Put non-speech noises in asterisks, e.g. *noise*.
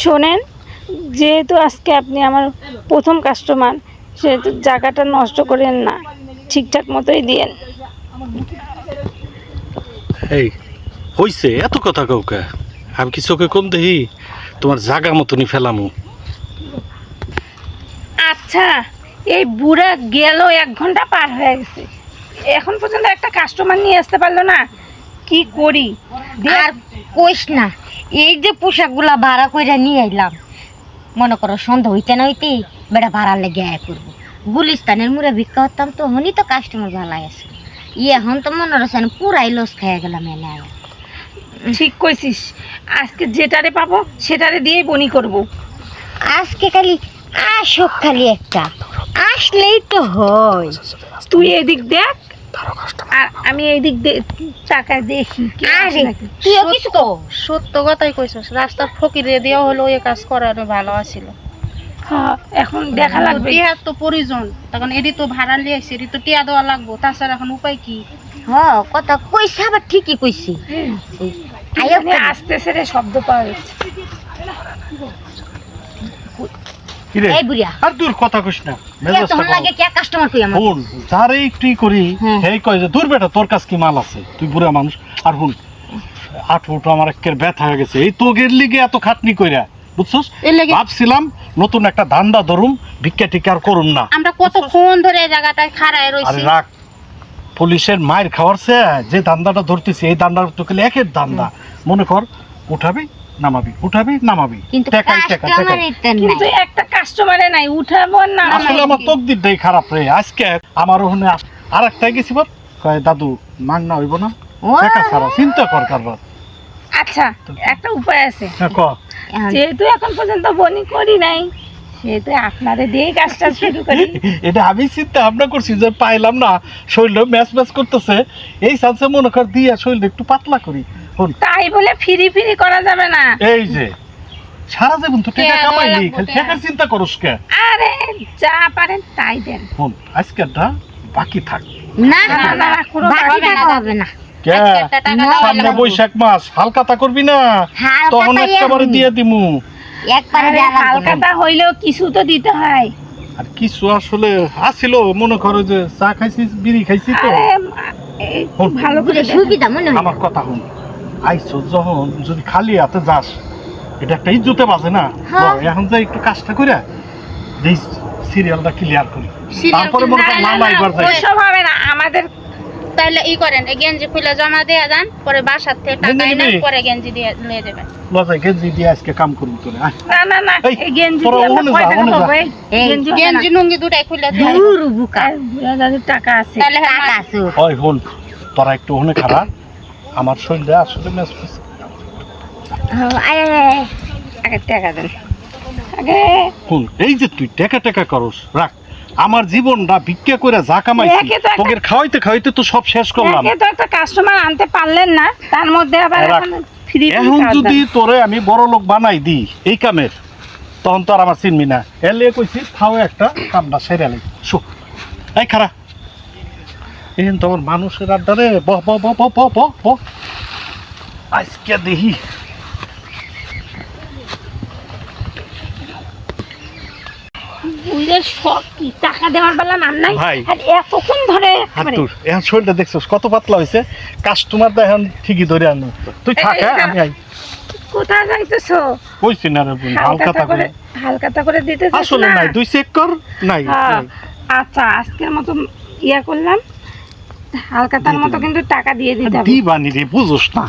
শোনেন যেহেতু আজকে আপনি আমার প্রথম কাস্টমার সেহেতু জায়গাটা নষ্ট করেন না ঠিকঠাক মতোই দিয়েন। এই হইছে এত কথা কাউকে? আমি কি চোখে কম দেখি? তোমার জাগা মতনই ফেলামু। আচ্ছা এই বুড়া গেল এক ঘণ্টা পার হয়ে গেছে। এখন পর্যন্ত একটা কাস্টমার নিয়ে আসতে পারল না। কি করি? আর কইস না এই যে পোশাকগুলা ভাড়া কইরা নিয়ে আইলাম মনে করো সন্ধ্যা হইতে না হইতেই বেটা ভাড়া লেগে আয় করব গুলিস্তানের মুড়ে ভিক্ষা হতাম তো হনি তো কাস্টমার ভালাই আছে। ইয়ে এখন তো মনে রয়েছে পুরাই লস খাইয়া গেলাম এনে ঠিক কইছিস আজকে যেটারে পাবো সেটারে দিয়েই বনি করব। আজকে খালি আসক খালি একটা আসলেই তো হয়। তুই এদিক দেখ আর আমি এইদিক দে- তাকায় দেখি। তুইও কিছু কো সত্য কথাই কইছস রাস্তার ফকিরে দেওয়া হলো এই কাজ করানো ভালো আছিল। হ্যাঁ, এখন দেখা লাগবে। টিয়ার তো প্রয়োজন তখন এটি তো ভাড়া লিয়ে আসছে এটি তো টিয়া দেওয়া লাগবো তাছাড়া এখন উপায় কি? হ কথা কইছে আবার ঠিকই কইছি। আসতেছে রে শব্দ পাওয়া যাচ্ছে। এই বুড়িয়া। আর দূর কথা কইস না তখন লাগে কে কাস্টমার কই আমার? হুন ই করি হ্যাঁ। হেই কয় যে দূর বেটা তোর কাছে কি মাল আছে? তুই বুড়া মানুষ। আর হুন আমার একের ব্যথা হয়ে গেছে। এই তোগের লিগে এত খাটনি কইরা বুঝছস? ভাবছিলাম নতুন একটা ধান্দা ধরুম ভিক্ষা টিকা আর করুম না। আমরা কতক্ষণ ধরে এই জায়গাটায় খাড়ায় আরে রাখ পুলিশের মায়ের খাওয়ার যে ধান্দাটা ধরতেছি এই ধান্দাটা তো খেলে একের ধান্দা। মনে কর উঠাবি নামাবি উঠাবি নামাবি। কিন্তু টাকাই টাকা টাকা কিন্তু একটা কাস্টমারে নাই উঠাবো না আসলে আমার তকদিরটাই খারাপ রে আজকে আমার ওখানে আর একটাই গেছি বল কয় দাদু হইব না? ও। টাকা ছাড়া চিন্তা কর কারবার। আচ্ছা একটা উপায় আছে। হ্যাঁ ক। যেহেতু এখন পর্যন্ত বনি করি নাই সেহেতু আপনারে দিয়ে কাজটা শুরু করি। *laughs* এটা আমি চিন্তা ভাবনা করছি যে পাইলাম না শরীরটা ম্যাচ ম্যাচ করতেছে। এই চান্সে মনে কর দিয়ে শরীরটা একটু পাতলা করি। তাই বলে ফিরি ফিরি করা যাবে না। এই যে সারা জীবন তো টাকা কামাইলি খালি টাকার চিন্তা করস কে? আরে যা পারেন তাই দেন। আজকেরটা বাকি থাক। না না, না কোনো বাকি হবে না, সামনে বৈশাখ মাস হালকাতা করবি না? তখন একেবারে। দিয়ে দিমু। একবারে হইলেও কিছু তো দিতে হয়। আর কিছু আসলে আসিল মনে করো যে চা খাইছি বিড়ি খাইছি তো। ভালো করে সুবিধা মনে হয়। আমার কথা হন আইসো যখন যদি খালি হাতে যাস এটা একটা ইজ্জতে বাজে না? হ্যাঁ। এখন যাই একটু কাজটা করে এই সিরিয়ালটা ক্লিয়ার করি। তারপরে মনে কর না, যাই। হবে না। আমাদের তাইলে ই করেন গেঞ্জি খুলে জমা দিয়ে যান পরে বাসার থেকে টাকা এনে পরে গেঞ্জি দিয়ে নিয়ে যাবেন। লজাই গেঞ্জি দিয়ে আজকে কাম না না না গেঞ্জি তোরা ওখানে যা, টাকা ওখানে যা। পাবো? এই এই গেঞ্জি গেঞ্জি লুঙ্গি দুটাই খুলে দিয়ে দূর বুকা। বুড়া দাদুর টাকা আছে। তাহলে হ্যাঁ, টাকা আছে ওই হন তোরা একটু ওখানে খারাপ আমার শরীরে আসলে ম্যাচ হ্যাঁ। আগে টাকা দেন। আগে। হুন এই যে তুই টেকা টেকা করস রাখ। আমার জীবনটা ভিক্ষা করে যা কামাইছি একটা- তোকে খাওয়াইতে খাওয়াইতে তো সব শেষ করলাম। একে তো একটা কাস্টমার আনতে পারলেন না তার মধ্যে আবার এখন যদি তোরে আমি বড় লোক বানাই দিই এই কামের তখন তো আর আমার চিনবি না। এলে কইছি খাও একটা কামটা সেরে আলি শো। এই খারা এখন তোমার মানুষের আড্ডারে বহ বহ বহ বহ বহ বহ বহ আজকে দেখি। বুঝে সব কি? টাকা দেওয়ার বেলা নাম নাই? আর এতক্ষণ ধরে হাতুর এখন শরীরটা দেখছস কত পাতলা হয়েছে কাস্টমার তো এখন ঠিকই ধরে আনো তুই থাক হ্যাঁ আমি আই। কোথায় যাইতেছো? কইছি না রে হালকা হালকাতা করে থাকবে হালকাতা করে দিতে চাইছো আসলে নাই দুই চেক কর হ্যাঁ, নাই। আচ্ছা আজকের মতো ইয়া করলাম। হালকাতার তার মতো কিন্তু টাকা দিয়ে দিতে হবে। দিবানি রে বুঝোস না।